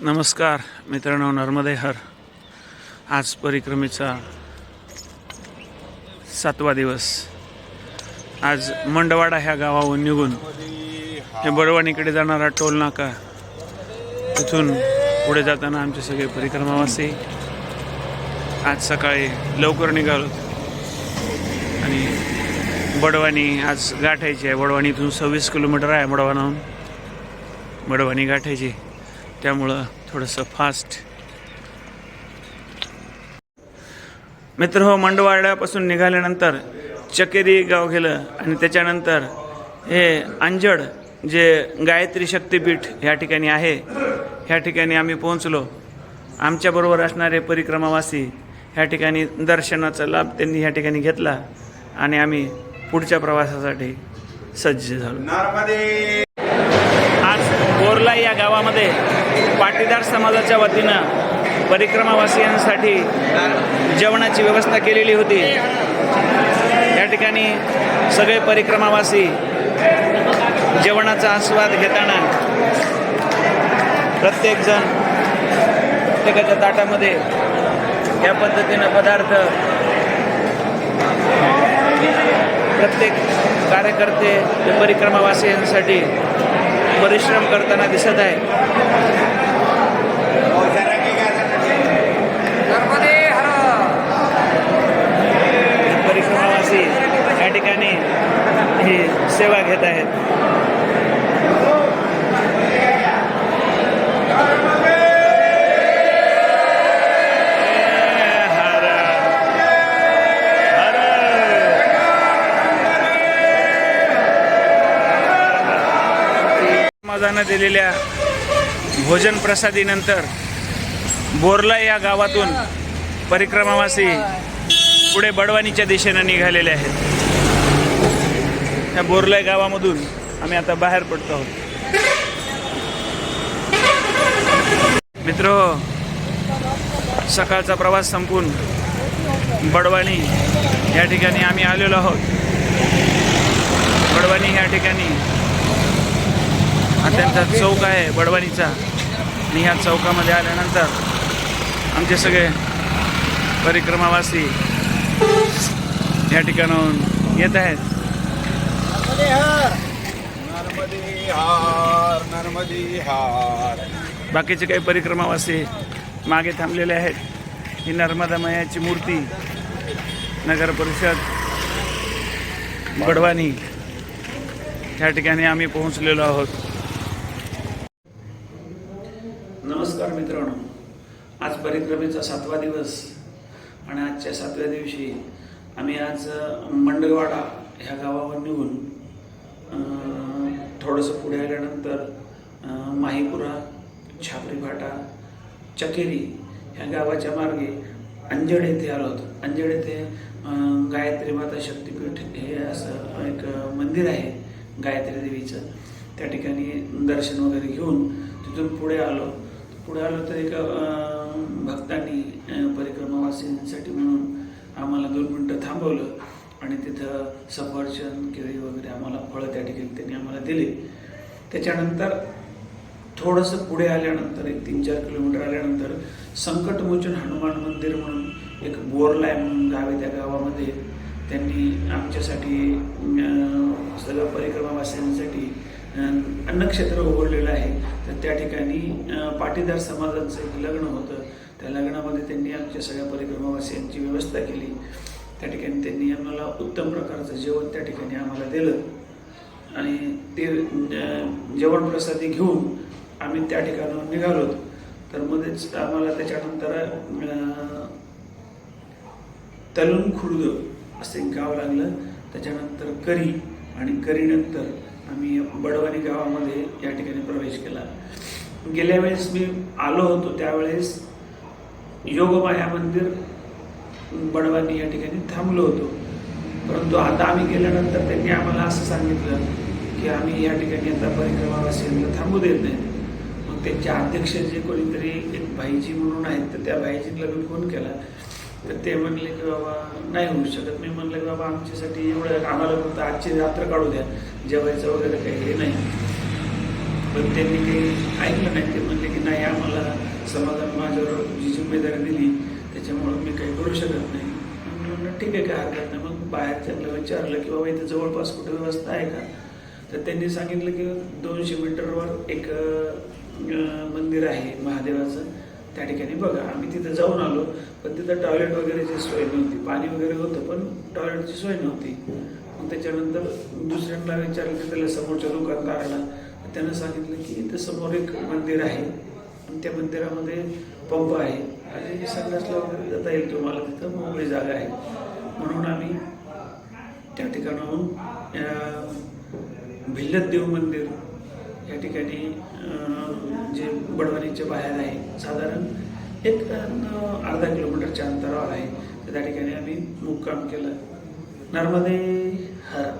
नमस्कार मित्रांनो नर्मदे हर. आज परिक्रमेचा सातवा दिवस. आज मंडवाडा ह्या गावाहून निघून हे बडवाणीकडे जाणारा टोल नाका तिथून पुढे जाताना आमचे सगळे परिक्रमावासी आज सकाळी लवकर निघालो आणि बडवानी आज गाठायची आहे. बडवानी इथून सव्वीस किलोमीटर आहे बडवानाहून. बडवानी गाठायची. त्यामुळं थोडंसं फास्ट. मित्र हो मंडवाड्यापासून निघाल्यानंतर चकेरी गाव गेलं आणि त्याच्यानंतर हे अंजड जे गायत्री शक्तीपीठ ह्या ठिकाणी आहे ह्या ठिकाणी आम्ही पोहोचलो. आमच्याबरोबर असणारे परिक्रमावासी ह्या ठिकाणी दर्शनाचा लाभ त्यांनी ह्या ठिकाणी घेतला आणि आम्ही पुढच्या प्रवासासाठी सज्ज झालो. आज बोरला या गावामध्ये पाटीदार समाजाच्या वतीनं परिक्रमावासियांसाठी जेवणाची व्यवस्था केलेली होती. या ठिकाणी सगळे परिक्रमावासी जेवणाचा आस्वाद घेताना प्रत्येकजण प्रत्येकाच्या ताटामध्ये या पद्धतीनं पदार्थ प्रत्येक कार्यकर्ते परिक्रमावासियांसाठी परिश्रम करताना दिसत आहे. परिक्रमावासी या ठिकाणी ही सेवा घेत आहेत. समाजानं दिलेल्या भोजन प्रसादीनंतर बोरला या गावातून परिक्रमावासी पुढे बडवानीच्या दिशेनं निघालेले आहेत. या बोरला गावामधून आम्ही आता बाहेर पडतो आहोत. मित्र सकाळचा प्रवास संपून बडवानी या ठिकाणी आम्ही आलेलो आहोत. बडवानी या ठिकाणी हा त्यांचा चौक आहे बडवानीचा. आणि ह्या चौकामध्ये आल्यानंतर आमचे सगळे परिक्रमावासी या ठिकाणाहून येत आहेत. नर्मदे हार! नर्मदे हार! बाकीचे काही परिक्रमावासी मागे थांबलेले आहेत. ही नर्मदा मैयाची मूर्ती नगर परिषद बडवानी. या ठिकाणी आम्ही पोहोचलेलो आहोत. नमस्कार मित्रांनो. आज परिक्रमेचा सातवा दिवस आणि आजच्या सातव्या दिवशी आम्ही आज अ, मंडलवाडा ह्या गावावर निघून थोडंसं पुढे आल्यानंतर माहीपुरा छापरी फाटा चकेरी ह्या गावाच्या मार्गे अंजड येथे आलो होतो. अंजड येथे गायत्री माता शक्तीपीठ हे असं एक मंदिर आहे गायत्री देवीचं. त्या ठिकाणी दर्शन वगैरे घेऊन तिथून पुढे आलो. पुढे आलो तर एका भक्तांनी परिक्रमावासींसाठी म्हणून आम्हाला दोन मिनटं थांबवलं आणि तिथं सफरचंद केळी वगैरे आम्हाला फळं त्या ठिकाणी त्यांनी आम्हाला दिले. त्याच्यानंतर थोडंसं पुढे आल्यानंतर एक तीन चार किलोमीटर आल्यानंतर संकटमोचन हनुमान मंदिर म्हणून एक बोरला आहे म्हणून गाव आहे त्या गावामध्ये. त्यांनी आमच्यासाठी अं, सगळ्या परिक्रमावासियांसाठी अन्नक्षेत्र उघडलेलं आहे. तर त्या ठिकाणी पाटीदार समाजाचं एक लग्न होतं. त्या लग्नामध्ये त्यांनी आमच्या सगळ्या परिक्रमावासियांची व्यवस्था केली. त्या ठिकाणी त्यांनी आम्हाला उत्तम प्रकारचं जेवण त्या ठिकाणी आम्हाला दिलं. आणि ते जेवण प्रसादी घेऊन आम्ही त्या ठिकाणाहून निघालो तर मध्येच आम्हाला त्याच्यानंतर तलून खुर्द असं एक गाव लागलं. त्याच्यानंतर करी आणि करीनंतर आम्ही बडवानी गावामध्ये या ठिकाणी प्रवेश केला. गेल्या वेळेस मी आलो होतो त्यावेळेस योगमाया मंदिर बडवानी या ठिकाणी थांबलो होतो. परंतु आता आम्ही गेल्यानंतर त्यांनी आम्हाला असं सांगितलं की आम्ही या ठिकाणी आता परिक्रमावासियांना थांबू देत नाही. मग त्यांचे अध्यक्ष जे कोणीतरी एक भाईजी म्हणून आहेत तर त्या भाईजींना मी फोन केला. तर ते म्हणले की बाबा नाही होऊ शकत. मी म्हणलं की बाबा आमच्यासाठी एवढं आम्हाला फक्त आजची रात्र काढू द्या. जेवायचं वगैरे काही हे नाही. पण त्यांनी काही ऐकलं नाही. ते म्हणले की नाही आम्हाला समाजाने माझ्यावर जी जिम्मेदारी दिली त्याच्यामुळं मी काही करू शकत नाही. म्हणलं ठीक आहे काय हरकत नाही. मग बाहेर त्यांना विचारलं की बाबा इथे जवळपास कुठे व्यवस्था आहे का? तर त्यांनी सांगितलं की दोनशे मीटरवर एक मंदिर आहे महादेवाचं. त्या ठिकाणी बघा आम्ही तिथं जाऊन आलो पण तिथं टॉयलेट वगैरेची सोय नव्हती. पाणी वगैरे होतं पण टॉयलेटची सोय नव्हती. मग त्याच्यानंतर दुसऱ्यांना विचारलं की त्याला समोरच्या दुकानदाराला त्यानं सांगितलं की इथं समोर एक मंदिर आहे. त्या मंदिरामध्ये पंप आहे. आणि संडासला वगैरे जाता येईल तुम्हाला. तिथं मोकळी जागा आहे. म्हणून आम्ही त्या ठिकाणाहून भिल्लत देव मंदिर या ठिकाणी जे बडवणीच्या बाहेर आहे साधारण एक अर्धा किलोमीटरच्या अंतरावर आहे. त्या ठिकाणी आम्ही मुक्काम केलं. नर्मदे हर.